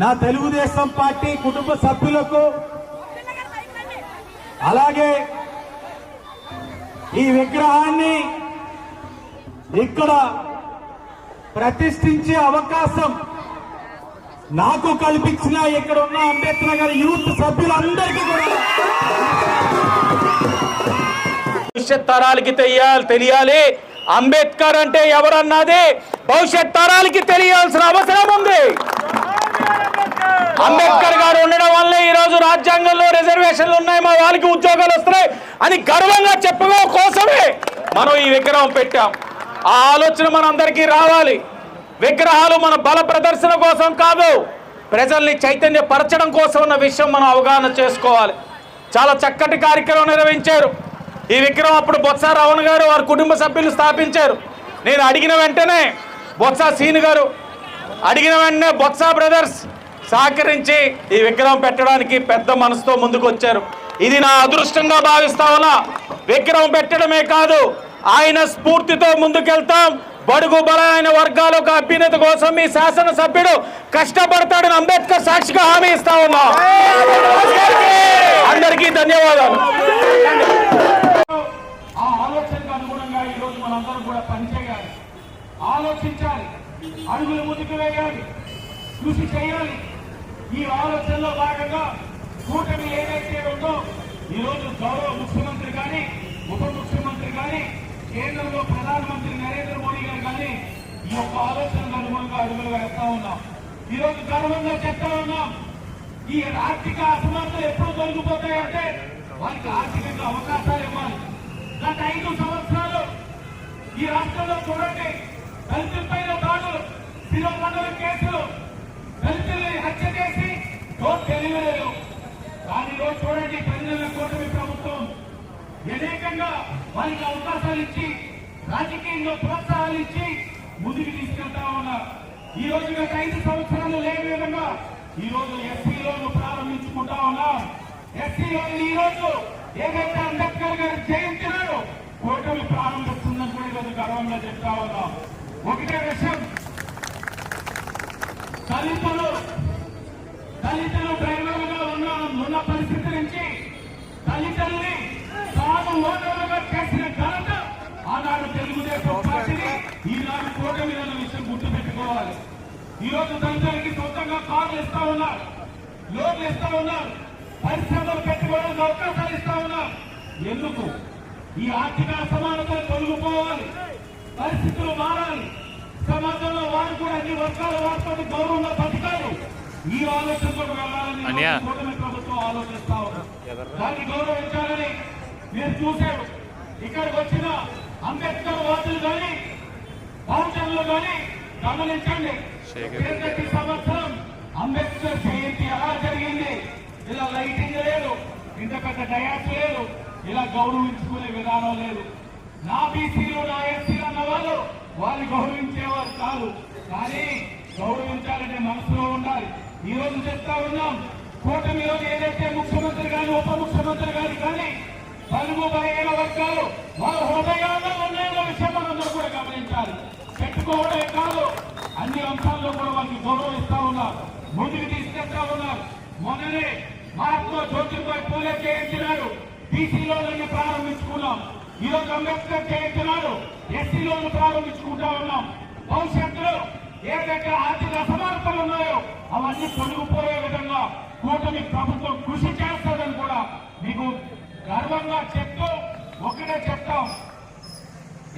నా తెలుగుదేశం పార్టీ కుటుంబ సభ్యులకు అలాగే ఈ విగ్రహాన్ని ఇక్కడ ప్రతిష్ఠించే అవకాశం నాకు కల్పించిన ఇక్కడ ఉన్న అంబేద్కర్ గారి యూత్ సభ్యులందరికీ కూడా. భవిష్యత్ తరాలకి తెలియాలి తెలియాలి. అంబేద్కర్ అంటే ఎవరన్నది భవిష్యత్ తరాలకి తెలియాల్సిన అవసరం ఉంది. అంబేద్కర్ గారు ఉండడం వల్ల ఈరోజు రాజ్యాంగంలో రిజర్వేషన్లు ఉన్నాయి. మా వాళ్ళకి ఉద్యోగాలు వస్తున్నాయి. అని గర్వంగా చెప్పడం కోసమే మనం ఈ విగ్రహం పెట్టాం. ఆ ఆలోచన మనందరికీ రావాలి. విగ్రహాలు మన బల ప్రదర్శన కోసం కాదు ప్రజల్ని చైతన్యపరచడం కోసం ఉన్న విషయం మనం అవగాహన చేసుకోవాలి. చాలా చక్కటి కార్యక్రమం నిర్వహించారు. ఈ విగ్రహం అప్పుడు బొత్స రావణ్ గారు వారి కుటుంబ సభ్యులు స్థాపించారు. నేను అడిగిన వెంటనే బొత్స సీని గారు అడిగిన వెంటనే బొత్స బ్రదర్స్ సహకరించి ఈ విగ్రహం పెట్టడానికి పెద్ద మనసుతో ముందుకు వచ్చారు. ఇది నా అదృష్టంగా భావిస్తా ఉన్నా. విగ్రహం పెట్టడమే కాదు ఆయన స్ఫూర్తితో ముందుకెళ్తాం. బడుగు బలైన వర్గాలకు అభ్యున్నత కోసం మీ శాసనసభ్యుడు కష్టపడతాడని అంబేద్కర్ సాక్షిగా హామీ ఇస్తా ఉన్నా. అందరికీ ధన్యవాదాలు. ఆలోచనకు అనుగుణంగా మనందరం కూడా పనిచేయాలి. ఆలోచించాలి. అడుగులు ముందుకు వేయాలి. కృషి చేయాలి. ఈ ఆలోచనలో భాగంగా కూటమి ఏదైతే ఉందో ఈ రోజు గౌరవ ముఖ్యమంత్రి కానీ ఉప ముఖ్యమంత్రి కానీ కేంద్రంలో ప్రధానమంత్రి నరేంద్ర మోడీ గారు కానీ ఈ యొక్క ఆలోచనకు అనుగుణంగా అడుగులు వేస్తా ఉన్నాం. ఈ రోజు గర్వంగా చెప్తా ఉన్నాం. ఈ ఆర్థిక అసమానతలు ఎప్పుడు తొలగిపోతాయంటే వారికి ఆర్థికంగా అవకాశాలు ఇవ్వాలి. గత ఐదు సంవత్సరాలు ఈ రాష్ట్రంలో చూడండి దళితులపైన దాడులు శిరోమండల కేసులు దళితుల్ని హత్య చేసి డోర్ డెలివరీలు కానీ ఈరోజు చూడండి ప్రజల కూటమి ప్రభుత్వం అనేకంగా వారికి అవకాశాలు ఇచ్చి రాజకీయంలో ప్రోత్సాహాలు ఇచ్చి ముందుకు తీసుకెళ్తా ఉన్నారు. ఈ రోజు గత ఐదు సంవత్సరాలు లేని విధంగా ఈ రోజు ఎస్సీలోను ప్రారంభించుకుంటా ఉన్నాం. ఎస్సీలోను ఈ రోజు ఏదైతే అంబేద్కర్ గారి జయంతి నాడు కూటమి ప్రారంభిస్తుందని కూడా ఈరోజు గర్వంగా చెప్తా ఉన్నాం. ఒకటే విషయం దళితులు దళితులు డ్రైవర్లుగా ఉన్న ఉన్న పరిస్థితి నుంచి దళితుల్ని తాను ఓటర్లుగా చేసిన ఘనత ఆనాడు తెలుగుదేశం పార్టీని ఈనాడు కూటమి అన్న విషయం గుర్తుపెట్టుకోవాలి. ఈ రోజు దళితులకి సొంతంగా కార్లు ఇస్తా ఉన్నారు లోన్లు ఇస్తా ఉన్నారు పరిశ్రమలు పెట్టుకోవడానికి అవకాశాలు ఇస్తా ఉన్నారు. ఎందుకు? ఈ ఆర్థిక అసమానతలు తొలగిపోవాలి పరిస్థితులు మారాలి. కూడా అన్ని వర్గాల వారితో గౌరవంగా బతకాలి ఈ ఆలోచనతో వెళ్ళాలని కూటమి ప్రభుత్వం ఆలోచిస్తా ఉన్నారు దాన్ని గౌరవించాలని మీరు చూశారు. ఇక్కడికి వచ్చిన అంబేద్కర్ వాదులు కానీ బహుజనులు కానీ గమనించండి. క్రిందటి సంవత్సరం అంబేద్కర్ జయంతి ఎలా జరిగింది? ఇలా లైటింగ్ లేదు ఇంత పెద్ద డయాస్ లేదు ఇలా గౌరవించుకునే విధానం లేదు. నా బీసీలు నా ఎస్సీలు అన్న వాళ్ళు వాళ్ళు గౌరవించేవారు కాదు. కానీ గౌరవించాలనే మనసులో ఉండాలి. ఈ రోజు చెప్తా ఉన్నాం కూటమిలో ఏదైతే ముఖ్యమంత్రి గాని ఉప ముఖ్యమంత్రి గాని కానీ పలుగు బలహీన వర్గాలు వాళ్ళ హృదయాల్లో ఉన్నాయన్న విషయం మనందరూ కూడా గమనించాలి. పెట్టుకోవడమే కాదు అన్ని అంశాల్లో కూడా వాళ్ళకి గౌరవిస్తా ఉన్నారు. ముందుకు తీసుకెళ్తా ఉన్నారు. మొన్ననే మహాత్మా జ్యోతిబాయ్ పూలే చేయించినారు బీసీలోని ప్రారంభించుకున్నాం. ఈరోజు అంబేద్కర్ చేయించినారు ఎస్సీలోను ప్రారంభించుకుంటా ఉన్నాం. భవిష్యత్తులో ఏదైతే ఆర్థిక అసమానతలు ఉన్నాయో అవన్నీ తొలగిపోయే విధంగా కూటమి ప్రభుత్వం కృషి చేస్తుందని కూడా మీకు గర్వంగా చెప్తూ ఒకటే చెప్తాం.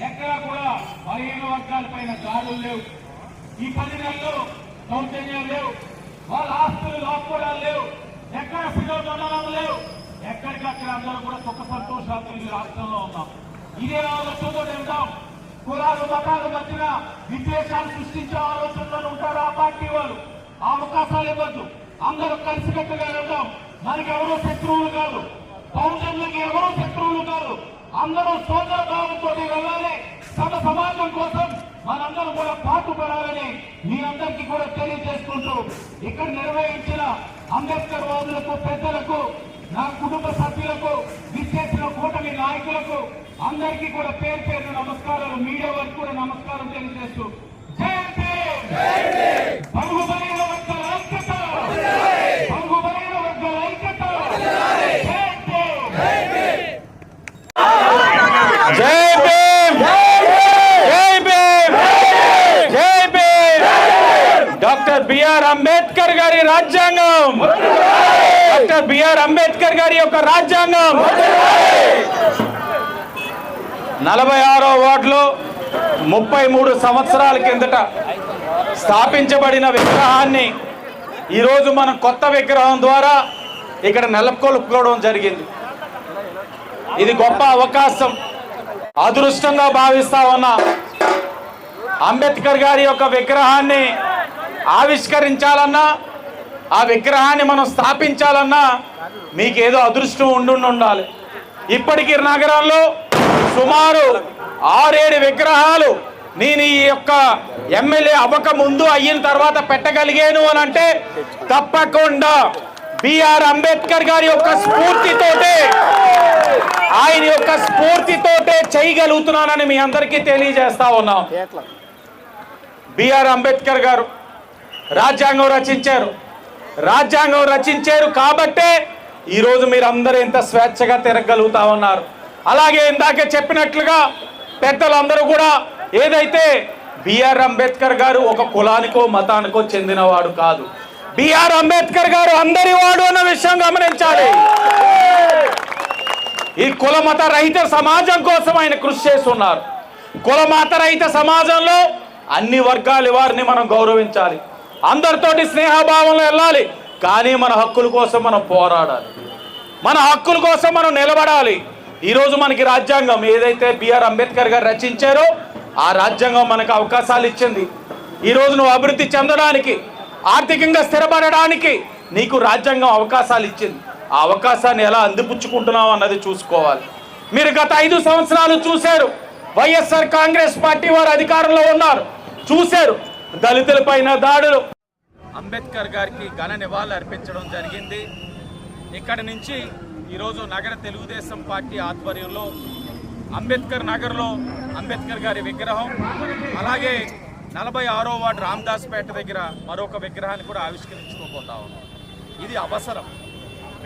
ఎక్కడా కూడా బలహీన వర్గాల పైన దాడులు లేవు. ఈ పది నెలలు దౌర్జన్యాలు లేవు. వాళ్ళ ఆస్తులు లాక్కోవడాలు లేవు. ఎక్కడ శిరోధనాలు లేవు. ఎక్కడికక్కడ అందరూ కూడా సుఖ సంతోషాలు ఈ రాష్ట్రంలో ఉన్నాం. ఇదే ఆలోచనతో వెళ్తాం కులాలు మతాల మధ్యన విద్వేషాలు సృష్టించే ఆలోచనలో ఉంటారు ఆ పార్టీ వాళ్ళు? ఆ అవకాశాలు ఇవ్వద్దు. అందరూ కలిసికట్టుగా వెళ్దాం. మనకి ఎవరో శత్రువులు కాదు. పౌరుషులకి ఎవరో శత్రువులు కాదు. అందరూ సోదర భావంతో వెళ్ళాలి. సమ సమాజం కోసం మనందరూ కూడా పాటుపడాలని మీ అందరికీ కూడా తెలియజేసుకుంటూ ఇక్కడ నిర్వహించిన అంబేద్కర్ వాదులకు పెద్దలకు నా కుటుంబ సభ్యులకు విచ్చేసిన కూటమి నాయకులకు అందరికీ కూడా పేరు పేరు నమస్కారాలు మీడియా వారికి కూడా నమస్కారం తెలియజేస్తూ డాక్టర్ బిఆర్ అంబేద్కర్ గారి రాజ్యాంగం! డాక్టర్ బిఆర్ అంబేద్కర్ గారి యొక్క రాజ్యాంగం. నలభై ఆరో వార్డులో ముప్పై మూడు సంవత్సరాల కిందట స్థాపించబడిన విగ్రహాన్ని ఈరోజు మనం కొత్త విగ్రహం ద్వారా ఇక్కడ నెలకొల్పుకోవడం జరిగింది. ఇది గొప్ప అవకాశం. అదృష్టంగా భావిస్తా ఉన్నా అంబేద్కర్ గారి యొక్క విగ్రహాన్ని ఆవిష్కరించాలన్నా ఆ విగ్రహాన్ని మనం స్థాపించాలన్నా మీకు ఏదో అదృష్టం ఉండి ఉండాలి ఇప్పటికి నగరంలో సుమారు ఆరేడు విగ్రహాలు నేను ఈ యొక్క ఎమ్మెల్యే అవ్వక ముందు అయిన తర్వాత పెట్టగలిగాను అని అంటే తప్పకుండా బిఆర్ అంబేద్కర్ గారి యొక్క స్ఫూర్తితోటే ఆయన యొక్క స్ఫూర్తితోటే చేయగలుగుతున్నానని మీ అందరికీ తెలియజేస్తా ఉన్నాం. బిఆర్ అంబేద్కర్ గారు రాజ్యాంగం రచించారు. రాజ్యాంగం రచించారు కాబట్టే ఈరోజు మీరు అందరూ ఎంత స్వేచ్ఛగా తిరగలుగుతా ఉన్నారు. అలాగే ఇందాక చెప్పినట్లుగా పెద్దలందరూ కూడా ఏదైతే బిఆర్ అంబేద్కర్ గారు ఒక కులానికో మతానికో చెందినవాడు కాదు. బిఆర్ అంబేద్కర్ గారు అందరి వాడు అన్న విషయం గమనించాలి. ఈ కుల మత రహిత సమాజం కోసం ఆయన కృషి చేస్తున్నారు. కుల మత రహిత సమాజంలో అన్ని వర్గాల వారిని మనం గౌరవించాలి. అందరితోటి స్నేహభావంలో వెళ్ళాలి. కానీ మన హక్కుల కోసం మనం పోరాడాలి. మన హక్కుల కోసం మనం నిలబడాలి. ఈరోజు మనకి రాజ్యాంగం ఏదైతే బిఆర్ అంబేద్కర్ గారు రచించారో ఆ రాజ్యాంగం మనకు అవకాశాలు ఇచ్చింది. ఈరోజు నువ్వు అభివృద్ధి చెందడానికి ఆర్థికంగా స్థిరపడడానికి నీకు రాజ్యాంగం అవకాశాలు ఇచ్చింది. ఆ అవకాశాన్ని ఎలా అందిపుచ్చుకుంటున్నావు అన్నది చూసుకోవాలి. మీరు గత ఐదు సంవత్సరాలు చూశారు. వైఎస్ఆర్ కాంగ్రెస్ పార్టీ వారు అధికారంలో ఉన్నారు. చూశారు. దళితులపైన దాడులు. అంబేద్కర్ గారికి ఘన నివాళులు అర్పించడం జరిగింది. ఇక్కడి నుంచి ఈరోజు నగర తెలుగుదేశం పార్టీ ఆధ్వర్యంలో అంబేద్కర్ నగర్లో అంబేద్కర్ గారి విగ్రహం అలాగే నలభై ఆరో వార్డు రామదాస్పేట దగ్గర మరొక విగ్రహాన్ని కూడా ఆవిష్కరించుకోబోతా ఉన్నాం. ఇది అవసరం.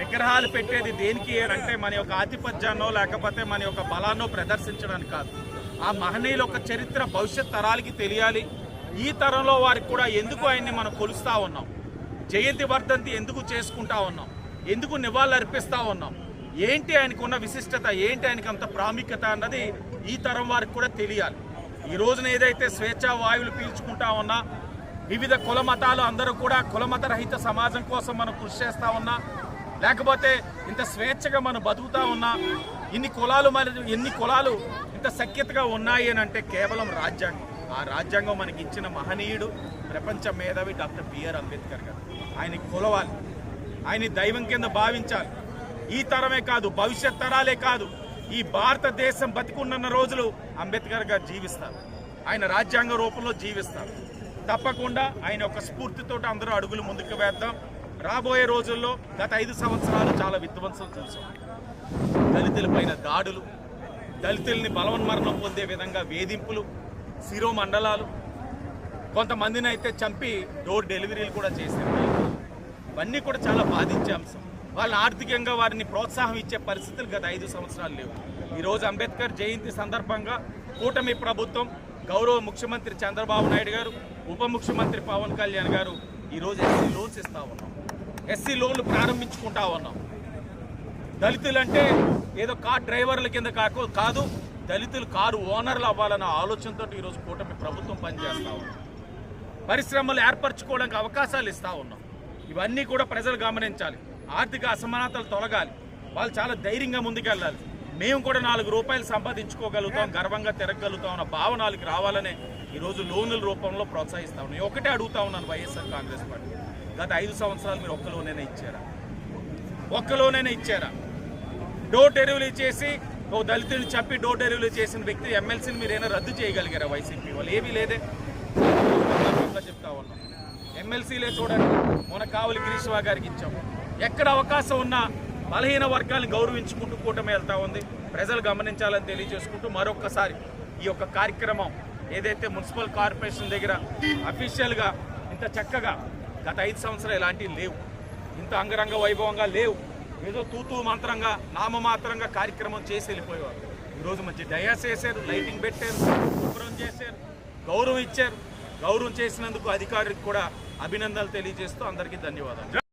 విగ్రహాలు పెట్టేది దేనికి అంటే మన యొక్క ఆధిపత్యాన్నో లేకపోతే మన యొక్క బలాన్నో ప్రదర్శించడానికి కాదు. ఆ మహనీయుల యొక్క చరిత్ర భవిష్యత్ తరాలకి తెలియాలి. ఈ తరంలో వారికి కూడా ఎందుకు ఆయన్ని మనం కొలుస్తా ఉన్నాం? జయంతి వర్ధంతి ఎందుకు చేసుకుంటా ఉన్నాం? ఎందుకు నివాళులర్పిస్తూ ఉన్నాం? ఏంటి ఆయనకు ఉన్న విశిష్టత? ఏంటి ఆయనకు అంత ప్రాముఖ్యత అన్నది ఈ తరం వారికి కూడా తెలియాలి. ఈ రోజున ఏదైతే స్వేచ్ఛా వాయువులు పీల్చుకుంటా ఉన్నా వివిధ కుల మతాలు అందరూ కూడా కులమత రహిత సమాజం కోసం మనం కృషి చేస్తా ఉన్నా లేకపోతే ఇంత స్వేచ్ఛగా మనం బతుకుతా ఉన్నా ఇన్ని కులాలు మరి ఎన్ని కులాలు ఇంత సఖ్యతగా ఉన్నాయి అని అంటే కేవలం రాజ్యాంగం. ఆ రాజ్యాంగం మనకి ఇచ్చిన మహనీయుడు ప్రపంచ మేధావి డాక్టర్ బిఆర్ అంబేద్కర్ గారు. ఆయన కొలవాలి. ఆయన దైవం కింద భావించాలి. ఈ తరమే కాదు భవిష్యత్ తరాలే కాదు ఈ భారతదేశం బతికున్న రోజులు అంబేద్కర్ గారు జీవిస్తారు. ఆయన రాజ్యాంగ రూపంలో జీవిస్తారు. తప్పకుండా ఆయన ఒక స్ఫూర్తితో అందరూ అడుగులు ముందుకు వేద్దాం. రాబోయే రోజుల్లో గత ఐదు సంవత్సరాలు చాలా విధ్వంసం చూసాం. దళితులపైన దాడులు దళితుల్ని బలవన్మరణం పొందే విధంగా వేధింపులు శిరోమండలాలు కొంతమందిని అయితే చంపి డోర్ డెలివరీలు కూడా చేశారు. ఇవన్నీ కూడా చాలా బాధించే అంశం. వాళ్ళని ఆర్థికంగా వారిని ప్రోత్సాహం ఇచ్చే పరిస్థితులు గత ఐదు సంవత్సరాలు లేవు. ఈరోజు అంబేద్కర్ జయంతి సందర్భంగా కూటమి ప్రభుత్వం గౌరవ ముఖ్యమంత్రి చంద్రబాబు నాయుడు గారు ఉప ముఖ్యమంత్రి పవన్ కళ్యాణ్ గారు ఈరోజు ఎస్సీ లోన్స్ ఇస్తా ఉన్నాం. ఎస్సీ లోన్లు ప్రారంభించుకుంటా ఉన్నాం. దళితులంటే ఏదో కార్ డ్రైవర్ల కింద కాకు కాదు దళితులు కారు ఓనర్లు అవ్వాలన్న ఆలోచనతో ఈరోజు కూటమి ప్రభుత్వం పనిచేస్తూ ఉంది. పరిశ్రమలు ఏర్పరచుకోవడానికి అవకాశాలు ఇస్తా ఉన్నాం. ఇవన్నీ కూడా ప్రజలు గమనించాలి. ఆర్థిక అసమానతలు తొలగాలి. వాళ్ళు చాలా ధైర్యంగా ముందుకెళ్ళాలి. మేము కూడా నాలుగు రూపాయలు సంపాదించుకోగలుగుతాం గర్వంగా తిరగలుగుతాం అన్న భావనలకి రావాలనే ఈరోజు లోన్ల రూపంలో ప్రోత్సహిస్తా ఉన్నాం. నేను ఒకటే అడుగుతా ఉన్నాను వైఎస్ఆర్ కాంగ్రెస్ పార్టీ. గత ఐదు సంవత్సరాలు మీరు ఒక్క లోనైనా ఇచ్చారా? ఒక్క లోనైనా ఇచ్చారా? డోర్ డెలివరీ చేసి ఓ దళితుని చంపి డోర్ డెలివరీ చేసిన వ్యక్తి ఎమ్మెల్సీని మీరైనా రద్దు చేయగలిగారా వైసీపీ వాళ్ళు? ఏమీ లేదే. చెప్తా ఉన్నాం. ఎమ్మెల్సీలే చూడండి మన కావలి గిరీశ్వా గారికి ఇచ్చాము ఎక్కడ అవకాశం ఉన్నా బలహీన వర్గాలను గౌరవించుకుంటూ కూటమి వెళ్తా ఉంది. ప్రజలు గమనించాలని తెలియజేసుకుంటూ మరొక్కసారి ఈ యొక్క కార్యక్రమం ఏదైతే మున్సిపల్ కార్పొరేషన్ దగ్గర అఫీషియల్గా ఇంత చక్కగా గత ఐదు సంవత్సరాలు ఇలాంటివి లేవు. ఇంత అంగరంగ వైభవంగా లేవు. ఏదో తూతూ మంత్రంగా నామమాత్రంగా కార్యక్రమం చేసి వెళ్ళిపోయేవారు. ఈరోజు మంచి డయాస్ వేశారు లైటింగ్ పెట్టారు శుభ్రం చేశారు గౌరవం ఇచ్చారు. గౌరవం చేసినందుకు అధికారికి కూడా అభినందనలు తెలియజేస్తూ అందరికీ ధన్యవాదాలు.